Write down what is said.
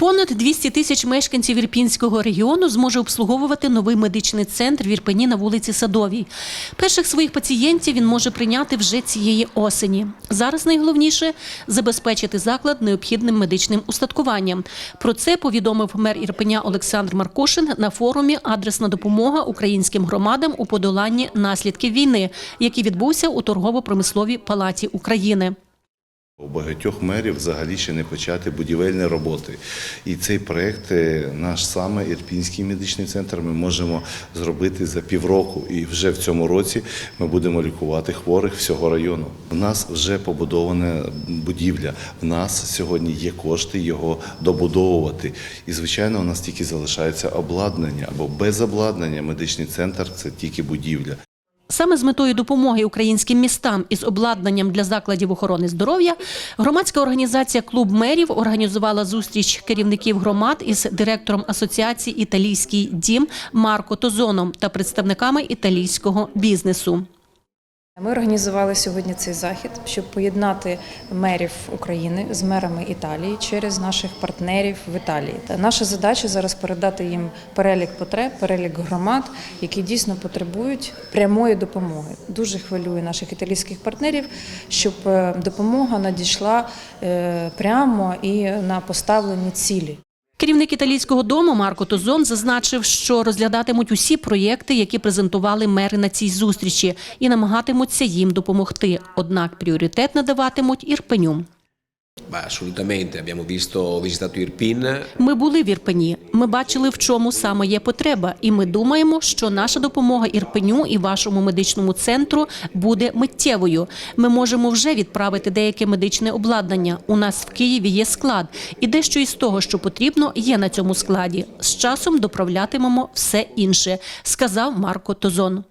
Понад 200 тисяч мешканців Ірпінського регіону зможе обслуговувати новий медичний центр в Ірпені на вулиці Садовій. Перших своїх пацієнтів він може прийняти вже цієї осені. Зараз найголовніше забезпечити заклад необхідним медичним устаткуванням. Про це повідомив мер Ірпеня Олександр Маркошин на форумі Адресна допомога українським громадам у подоланні наслідків війни, який відбувся у торгово-промисловій палаті України. У багатьох мерів взагалі ще не почати будівельні роботи. І цей проект, е, наш саме Ірпінський медичний центр, ми можемо зробити за півроку. І вже в цьому році ми будемо лікувати хворих всього району. У нас вже побудована будівля. В нас сьогодні є кошти його добудовувати. І, звичайно, у нас тільки залишається обладнання, бо без обладнання медичний центр це тільки будівля. Саме з метою допомоги українським містам із обладнанням для закладів охорони здоров'я громадська організація Клуб мерів організувала зустріч керівників громад із директором асоціації Італійський дім Марко Тозоном та представниками італійського бізнесу. Ми організували сьогодні цей захід, щоб поєднати мерів України з мерами Італії через наших партнерів в Італії. Та наша задача зараз передати їм перелік потреб, перелік громад, які дійсно потребують прямої допомоги. Дуже хвилює наших італійських партнерів, щоб е, допомога надійшла е, прямо і на поставлені цілі. Керівник італійського дому Марко Тозон зазначив, що розглядатимуть усі проєкти, які презентували мери на цій зустрічі, і намагатимуться їм допомогти. Однак пріоритет надаватимуть Ірпеню. Ми були в Ірпені. Ми бачили, в чому саме є потреба, і ми думаємо, що наша допомога Ірпеню і вашому медичному центру буде миттєвою. Ми можемо вже відправити деяке медичне обладнання. У нас в Києві є склад, і дещо із того, що потрібно, є на цьому складі. З часом доправлятимемо все інше, сказав Марко Тозон.